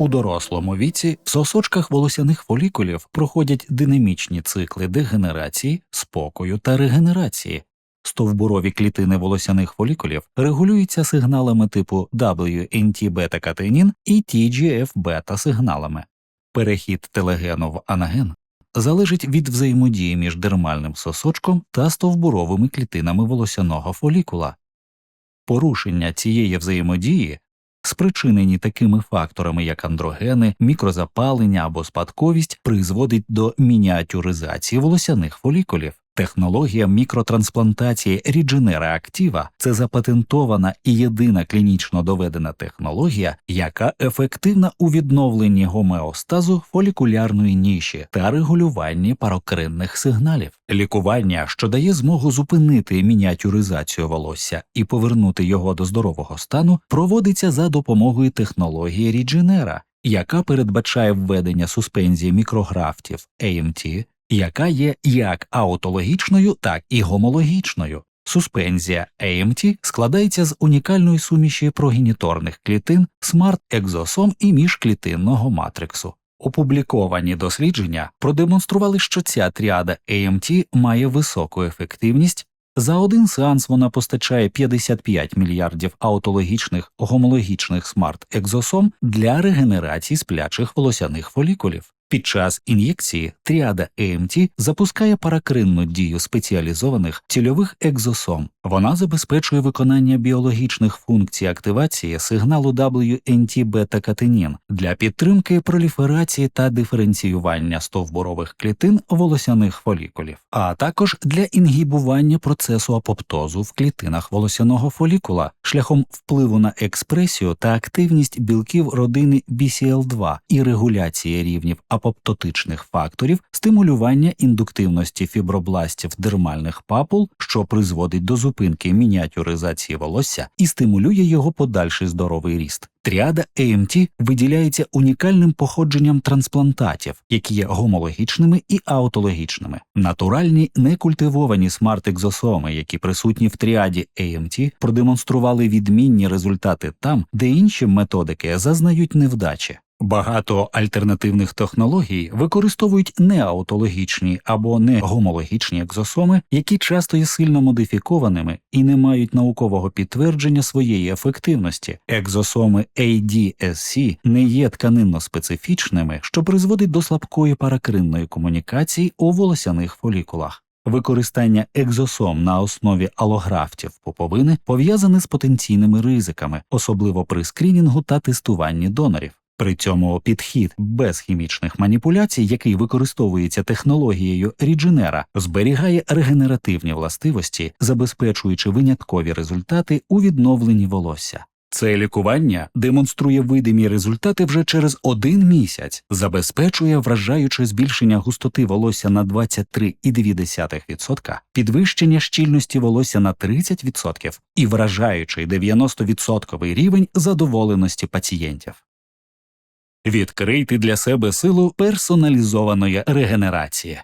У дорослому віці в сосочках волосяних фолікулів проходять динамічні цикли дегенерації, спокою та регенерації. Стовбурові клітини волосяних фолікулів регулюються сигналами типу WNT-бета-катенін і TGF-бета сигналами. Перехід телегену в анаген залежить від взаємодії між дермальним сосочком та стовбуровими клітинами волосяного фолікула. Порушення цієї взаємодії спричинені такими факторами, як андрогени, мікрозапалення або спадковість, призводить до мініатюризації волосяних фолікулів. Технологія мікротрансплантації Regenera Activa – це запатентована і єдина клінічно доведена технологія, яка ефективна у відновленні гомеостазу фолікулярної ніші та регулюванні парокринних сигналів. Лікування, що дає змогу зупинити мініатюризацію волосся і повернути його до здорового стану, проводиться за допомогою технології Regenera, яка передбачає введення суспензії мікрографтів AMT, яка є як аутологічною, так і гомологічною. Суспензія AMT складається з унікальної суміші прогеніторних клітин, смарт-екзосом і міжклітинного матриксу. Опубліковані дослідження продемонстрували, що ця тріада AMT має високу ефективність. За один сеанс вона постачає 55 мільярдів аутологічних гомологічних смарт-екзосом для регенерації сплячих волосяних фолікулів. Під час ін'єкції тріада AMT запускає паракринну дію спеціалізованих цільових екзосом. Вона забезпечує виконання біологічних функцій активації сигналу WNT-бета-катенін для підтримки проліферації та диференціювання стовбурових клітин волосяних фолікулів, а також для інгібування процесу апоптозу в клітинах волосяного фолікула шляхом впливу на експресію та активність білків родини BCL2 і регуляції рівнів апоптотичних факторів, стимулювання індуктивності фібробластів дермальних папул, що призводить до зупинки мініатюризації волосся і стимулює його подальший здоровий ріст. Тріада AMT виділяється унікальним походженням трансплантатів, які є гомологічними і аутологічними. Натуральні некультивовані смарт-екзосоми, які присутні в тріаді AMT, продемонстрували відмінні результати там, де інші методики зазнають невдачі. Багато альтернативних технологій використовують неаутологічні або негомологічні екзосоми, які часто є сильно модифікованими і не мають наукового підтвердження своєї ефективності. Екзосоми ADSC не є тканинно специфічними, що призводить до слабкої паракринної комунікації у волосяних фолікулах. Використання екзосом на основі алографтів пуповини пов'язане з потенційними ризиками, особливо при скрінінгу та тестуванні донорів. При цьому підхід без хімічних маніпуляцій, який використовується технологією Рідженера, зберігає регенеративні властивості, забезпечуючи виняткові результати у відновленні волосся. Це лікування демонструє видимі результати вже через один місяць, забезпечує вражаюче збільшення густоти волосся на 23,2%, підвищення щільності волосся на 30% і вражаючий 90% рівень задоволеності пацієнтів. Відкрийте для себе силу персоналізованої регенерації.